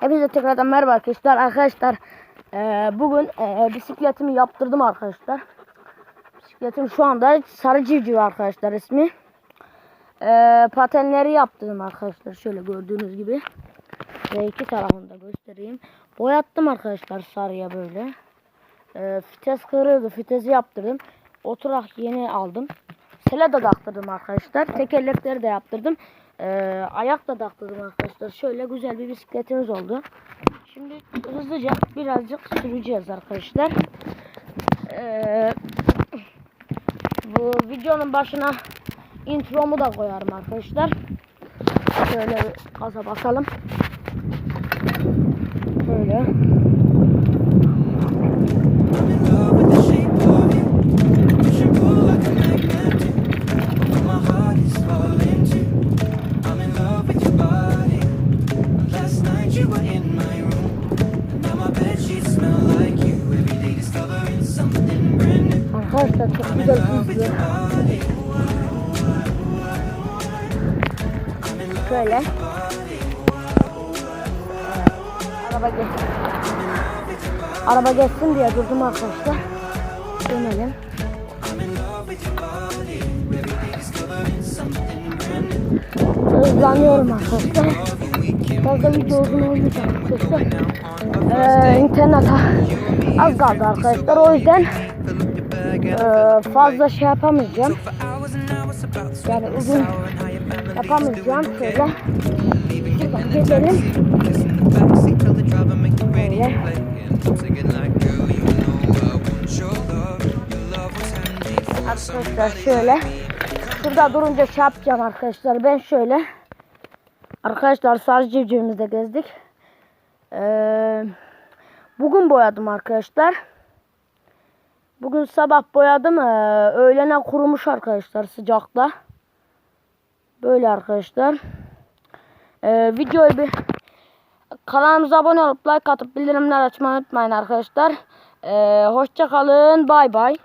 tekrardan merhaba arkadaşlar. Arkadaşlar eee, bugün eee, bisikletimi yaptırdım arkadaşlar. Bisikletim şu anda sarı civciv arkadaşlar ismi. Eee, patenleri yaptırdım arkadaşlar. Şöyle gördüğünüz gibi. Ve iki tarafını da göstereyim. Boyattım arkadaşlar sarıya böyle. Eee fites kırıldı. Fitesi yaptırdım. Oturak yeni aldım. Sele de taktırdım arkadaşlar. Tekerlekleri de yaptırdım. Eee ayak da taktırdım arkadaşlar. Şöyle güzel bir bisikletimiz oldu. Şimdi hızlıca birazcık süreceğiz arkadaşlar. Eee, bu videonun başına intromu da koyarım arkadaşlar. Şöyle gaza basalım. Şöyle. Arkadaşlar çok güzel hızlı. Şöyle. Araba geçsin. Araba geçsin diye durdum arkadaşlar. Dönelim. Hızlanıyorum arkadaşlar. Fazla video uzun olmayacak arkadaşlar. Ee, internete az kaldı arkadaşlar. O yüzden ee, fazla şey yapamayacağım. Yani uzun yapamayacağım. Şöyle şuradan geçelim. Böyle. Arkadaşlar şöyle. Şurada durunca şey yapacağım arkadaşlar. Ben şöyle. Arkadaşlar sarı civcivimizde gezdik. Ee, bugün boyadım arkadaşlar. Bugün sabah boyadım. Ee, öğlene kurumuş arkadaşlar sıcakta. Böyle arkadaşlar. Ee, videoyu bir kanalımıza abone olup like atıp bildirimler açmayı unutmayın arkadaşlar. Ee, hoşça kalın. Bay bay.